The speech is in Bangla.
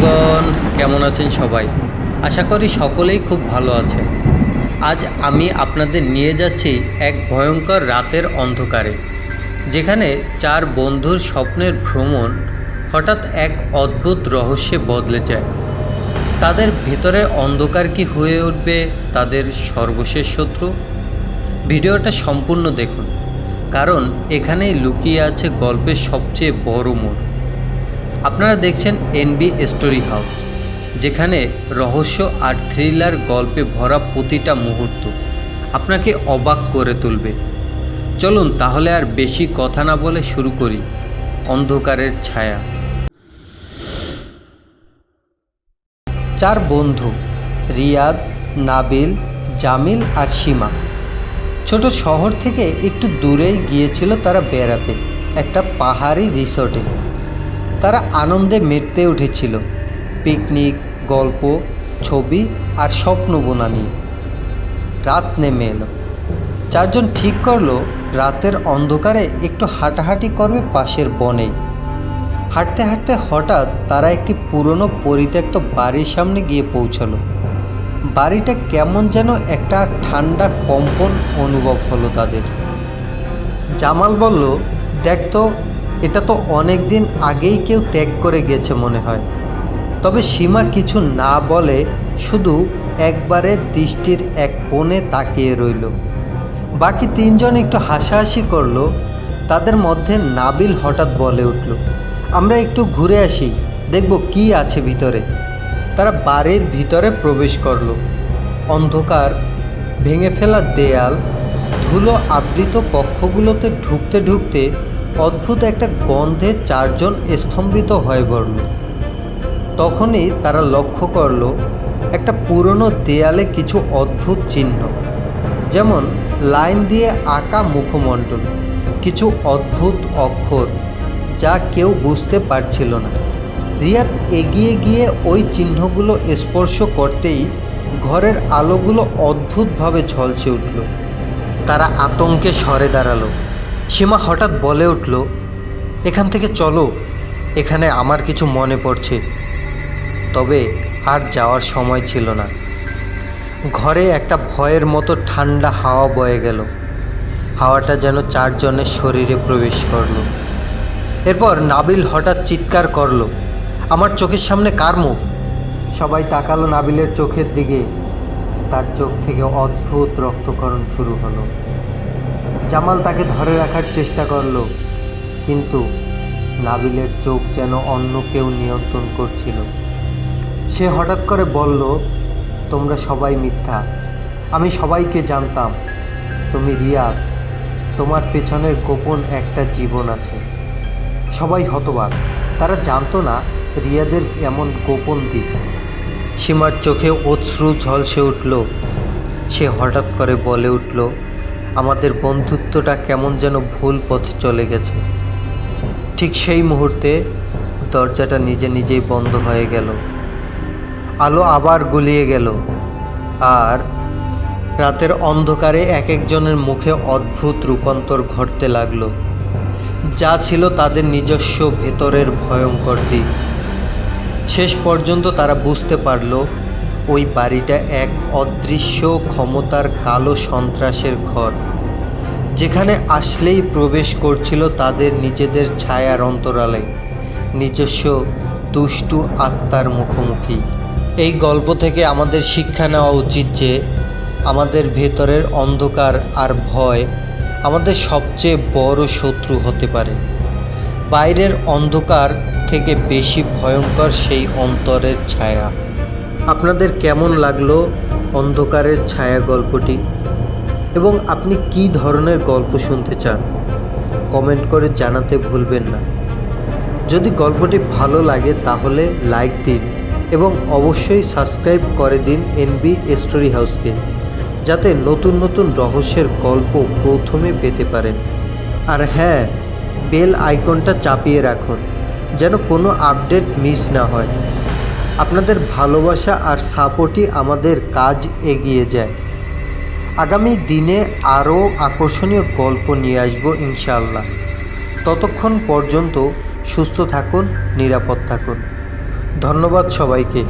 বন্ধুগণ কেমন আছেন সবাই? আশা করি সকলেই খুব ভালো আছেন। আজ আমি আপনাদের নিয়ে যাচ্ছি এক ভয়ঙ্কর রাতের অন্ধকারে, যেখানে চার বন্ধুর স্বপ্নের ভ্রমণ হঠাৎ এক অদ্ভুত রহস্যে বদলে যায়। তাদের ভিতরে অন্ধকার কি হয়ে উঠবে, তাদের সর্বশেষ শত্রু? ভিডিওটা সম্পূর্ণ দেখুন, কারণ এখানেই লুকিয়ে আছে গল্পের সবচেয়ে বড় মোড়। আপনারা দেখছেন এনবি স্টোরি হাউস, যেখানে রহস্য আর থ্রিলার গল্পে ভরা প্রতিটা মুহূর্ত আপনাকে অবাক করে তুলবে। চলুন তাহলে আর বেশি কথা না বলে শুরু করি অন্ধকারের ছায়া। চার বন্ধু, রিয়াদ, নাবিল, জামিল আর সীমা। ছোট শহর থেকে একটু দূরেই গিয়েছিল তারা বেড়াতে, একটা পাহাড়ি রিসোর্টে। তারা আনন্দে মেতে উঠেছিল। পিকনিক, গল্প, ছবি আর স্বপ্ন বোনা নিয়ে রাত নেমে এলো। চারজন ঠিক করল, রাতের অন্ধকারে একটু হাঁটাহাঁটি করবে পাশের বনে। হাঁটতে হাঁটতে হঠাৎ তারা একটি পুরনো পরিত্যক্ত বাড়ির সামনে গিয়ে পৌঁছলো। বাড়িটা কেমন যেন একটা ঠান্ডা কম্পন অনুভব হলো তাদের। জামাল বলল, দেখ তো এটা তো অনেক দিন আগেই কেউ ত্যাগ করে গেছে মনে হয়। তবে সীমা কিছু না বলে শুধু একবারে দৃষ্টির এক কোণে তাকিয়ে রইল। বাকি তিনজন একটু হাসাহাসি করল, তাদের মধ্যে নাবিল হঠাৎ বলে উঠল, আমরা একটু ঘুরে আসি, দেখব কি আছে ভিতরে। তারা বাড়ির ভিতরে প্রবেশ করল। অন্ধকার, ভেঙে ফেলা দেয়াল, ধুলো আবৃত কক্ষগুলোতে ঢুকতে ঢুকতে অদ্ভুত একটা গন্ধে চারজন স্তম্ভিত হয়ে পড়ল। তখনই তারা লক্ষ্য করল, একটা পুরনো দেয়ালে কিছু অদ্ভুত চিহ্ন। যেমন লাইন দিয়ে আঁকা মুখমণ্ডল, কিছু অদ্ভুত অক্ষর যা কেউ বুঝতে পারছিল না। রিয়াদ এগিয়ে গিয়ে ওই চিহ্নগুলো স্পর্শ করতেই ঘরের আলোগুলো অদ্ভুতভাবে ঝলসে উঠল। তারা আতঙ্কে সরে দাঁড়াল। সীমা হঠাৎ বলে উঠল, এখান থেকে চলো, এখানে আমার কিছু মনে পড়ছে। তবে আর যাওয়ার সময় ছিল না। ঘরে একটা ভয়ের মতো ঠান্ডা হাওয়া বয়ে গেল। হাওয়াটা যেন চারজনের শরীরে প্রবেশ করল। এরপর নাবিল হঠাৎ চিৎকার করল, আমার চোখের সামনে কার মুখ? সবাই তাকালো নাবিলের চোখের দিকে। তার চোখ থেকে অদ্ভুত রক্তকরণ শুরু হলো। জামাল তাকে ধরে রাখার চেষ্টা করল, কিন্তু নাবিলের চোখ যেন অন্য কেউ নিয়ন্ত্রণ করছিল। সে হঠাৎ করে বলল, তোমরা সবাই মিথ্যা। আমি সবাইকে জানতাম। তুমি রিয়া, তোমার পেছনের গোপন একটা জীবন আছে। সবাই হতবাক। তারা জানতো না রিয়াদের এমন গোপন দিক। সীমার চোখে অশ্রু ঝলসে উঠল। সে হঠাৎ করে বলে উঠল আমাদের বন্ধুত্বটা কেমন যেন ভুল পথে চলে গেছে। ঠিক সেই মুহূর্তে দরজাটা নিজে নিজেই বন্ধ হয়ে গেল। আলো আবার গুলিয়ে গেল। আর রাতের অন্ধকারে এক একজনের মুখে অদ্ভুত রূপান্তর ঘটতে লাগল। যা ছিল তাদের নিজস্ব ভেতরের ভয়ঙ্কর দিক। শেষ পর্যন্ত তারা বুঝতে পারল ওই বাড়িটা এক অদৃশ্য ক্ষমতার কালো সন্ত্রাসের ঘর। যেখানে আসলেই প্রবেশ করছিল তাদের নিজেদের ছায়ার অন্তরালে। নিজস্ব দুষ্টু আত্মার মুখোমুখি। এই গল্প থেকে আমাদের শিক্ষা নেওয়া উচিত যে, আমাদের ভেতরের অন্ধকার আর ভয় আমাদের সবচেয়ে বড় শত্রু হতে পারে। বাইরের অন্ধকার থেকে বেশি ভয়ঙ্কর সেই অন্তরের ছায়া। আপনাদের কেমন লাগল অন্ধকারের ছায়া গল্পটি? এবং আপনি কি ধরনের গল্প শুনতে চান? কমেন্ট করে জানাতে ভুলবেন না। যদি গল্পটি ভালো লাগে তাহলে লাইক দিন এবং অবশ্যই সাবস্ক্রাইব করে দিন এনবি স্টোরি হাউসকে, যাতে নতুন নতুন রহস্যের গল্প প্রথমে পেতে পারেন। আর হ্যাঁ বেল আইকনটা চাপিয়ে রাখুন, যেন কোনো আপডেট মিস না হয়। আপনাদের ভালোবাসা আর সাপোর্টই আমাদের কাজ এগিয়ে যায়। আগামী দিনে আরও আকর্ষণীয় গল্প নিয়ে আসব ইনশাআল্লাহ। ততক্ষণ পর্যন্ত সুস্থ থাকুন, নিরাপদ থাকুন। ধন্যবাদ সবাইকে।